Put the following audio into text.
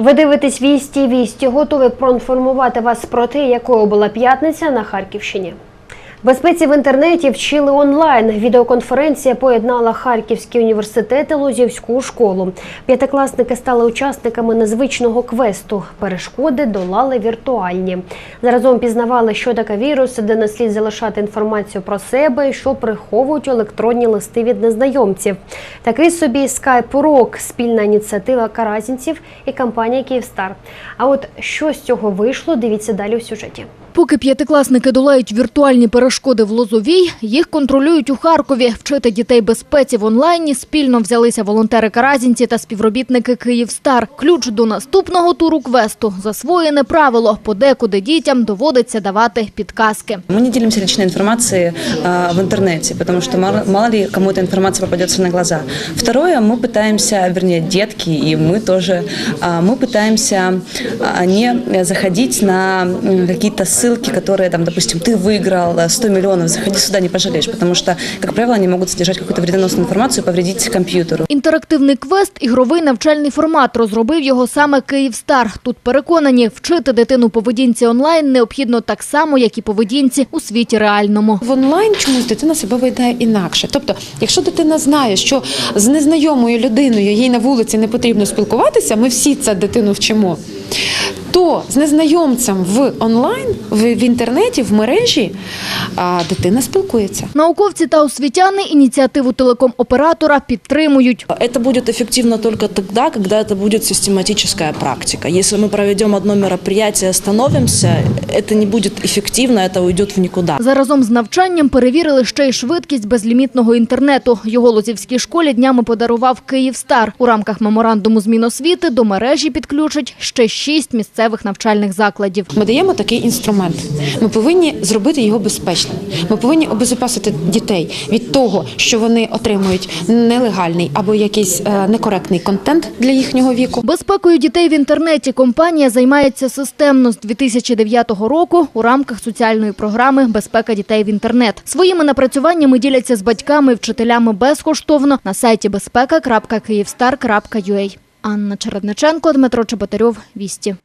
Ви дивитесь вісті вісті. Готові проінформувати вас про те, якою була п'ятниця на Харківщині. Безпеці в інтернеті вчили онлайн. Відеоконференція поєднала Харківський університет і Лозівську школу. П'ятикласники стали учасниками незвичного квесту. Перешкоди долали віртуальні. Заразом пізнавали, що таке вірус, де не слід залишати інформацію про себе і що приховують електронні листи від незнайомців. Такий собі скайп-урок, спільна ініціатива каразінців і компанія Київстар. А от що з цього вийшло, дивіться далі у сюжеті. Поки п'ятикласники долають віртуальні перешкоди в Лозовій, їх контролюють у Харкові. Вчити дітей безпеці в онлайні спільно взялися волонтери Каразінці та співробітники Київстар. Ключ до наступного туру квесту – засвоєне правило. Подекуди дітям доводиться давати підказки. Мы не делимся личной информацией а, в интернете, потому что мало, мало ли кому эта информация попадется на глаза. Второе, мы пытаемся, вернее, детки и мы тоже, а, мы пытаемся а, не заходить на м, какие-то ссылки, которые, там, допустим, ты выиграл 100 миллионов, заходи сюда, не пожалеешь, потому что, как правило, они могут содержать какую-то вредоносную информацию и повредить компьютеру. Інтерактивний квест – ігровий навчальний формат. Розробив його саме Київстар. Тут переконані, вчити дитину поведінці онлайн необхідно так само, як і поведінці у світі реальному. В онлайн чомусь дитина себе веде інакше. Тобто, якщо дитина знає, що з незнайомою людиною їй на вулиці не потрібно спілкуватися, ми всі це дитину вчимо. То з незнайомцем в онлайн, в, в інтернеті, в мережі а, дитина спілкується. Науковці та освітяни ініціативу телеком-оператора підтримують. Это будет эффективно только тогда, когда это будет систематическая практика. Если мы проведем одно мероприятие, остановимся, это не будет эффективно, это уйдет в никуда. Заразом з навчанням перевірили ще й швидкість безлімітного інтернету. Його Лозівській школі днями подарував Київстар. У рамках меморандуму з Міносвіти до мережі підключать ще шість місцевих навчальних закладів. Ми даємо такий інструмент. Ми повинні зробити його безпечним. Ми повинні обезопасити дітей від того, що вони отримують нелегальний або якийсь е, некоректний контент для їхнього віку. Безпекою дітей в інтернеті компанія займається системно з 2009 року у рамках соціальної програми Безпека дітей в інтернет. Своїми напрацюваннями діляться з батьками і вчителями безкоштовно на сайті безпека.київстар.ua. Анна Чередниченко, Дмитро Чеботарьов, Вісті.